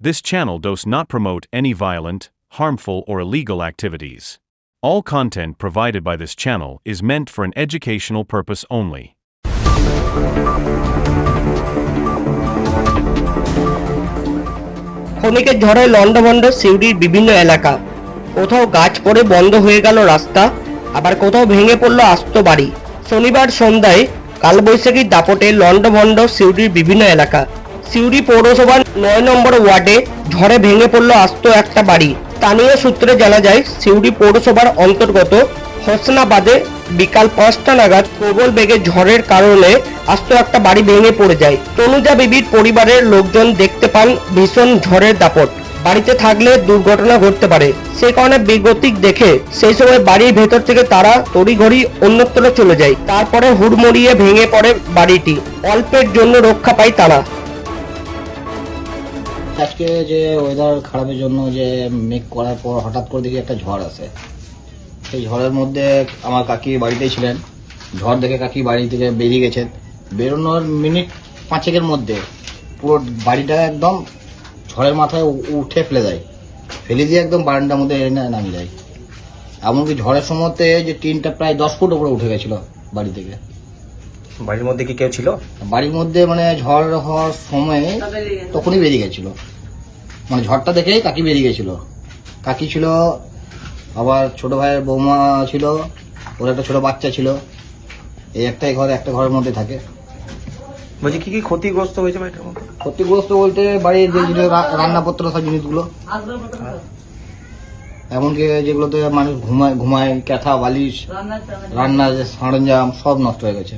This channel does not promote any violent, harmful, or illegal activities. All content provided by this channel is meant for an educational purpose only. ক্ষণিকের ঝড়ে লন্ডভন্ড সিউড়ির বিভিন্ন এলাকা কোথাও গাছ পড়ে বন্ধ হয়ে গেল রাস্তা আবার কোথাও ভেঙে পড়ল আস্ত বাড়ি শনিবার সন্ধ্যায় কালবৈশাখীর দাপটে লন্ডভন্ড সিউড়ির বিভিন্ন এলাকা সিউড়ি পৌরসভার নয় নম্বর ওয়ার্ডে ঝড়ে ভেঙে পড়ল আস্ত একটা বাড়ি। স্থানীয় সূত্রে জানা যায়, সিউড়ি পৌরসভার অন্তর্গত হোসনাবাদে বিকাল পাঁচটা নাগাদ প্রবল বেগে ঝড়ের কারণে আস্ত একটা বাড়ি ভেঙে পড়ে যায়। তনুজা বিবির পরিবারের লোকজন দেখতে পান ভীষণ ঝড়ের দাপট। বাড়িতে থাকলে দুর্ঘটনা ঘটতে পারে। সে কারণে বেগতিক দেখে সেই সময় বাড়ির ভেতর থেকে তারা তড়িঘড়ি অন্যত্র চলে যায়। তারপরে হুড়মুড়িয়ে ভেঙে পড়ে বাড়িটি। অল্পের জন্য রক্ষা পায় তারা। আজকে যে ওয়েদার খারাপের জন্য যে মেঘ করার পর হঠাৎ করে দেখি একটা ঝড় আসে। সেই ঝড়ের মধ্যে আমার কাকি বাড়িতেই ছিলেন। ঝড় দেখে কাকি বাড়ি থেকে বেরিয়ে গেছেন। বেরোনোর মিনিট পাঁচেকের মধ্যে পুরো বাড়িটা একদম ঝড়ের মাথায় উঠে ফেলে দেয়। ফেলে দিয়ে একদম বারান্দার মধ্যে এনে নামিয়ে যায় এমনকি ঝড়ের সময়তে যে টিনটা প্রায় দশ ফুট উপরে উঠে গেছিল বাড়ি থেকে। বাড়ির মধ্যে কি কেউ ছিল? বাড়ির মধ্যে মানে ঝড় হওয়ার সময় তখনই বেরিয়ে গেছিল। মানে ঝড়টা দেখেই কাকি বেরিয়ে গেছিল। কাকি ছিল আবার ছোট ভাইয়ের বৌমা ছিল ওর একটা ছোট বাচ্চা ছিল। এই একটাই ঘর একটা ঘরের মধ্যে থাকে। বলছি কি কি ক্ষতিগ্রস্ত হয়েছে বাড়িটার মধ্যে? ক্ষতিগ্রস্ত বলতে বাড়ির যে জিনিস রান্নাপত্র সব জিনিসগুলো। এমনকি যেগুলোতে মানুষ ঘুমায় ঘুমায় ক্যাথা বালিশ রান্নার যে সরঞ্জাম সব নষ্ট হয়ে গেছে।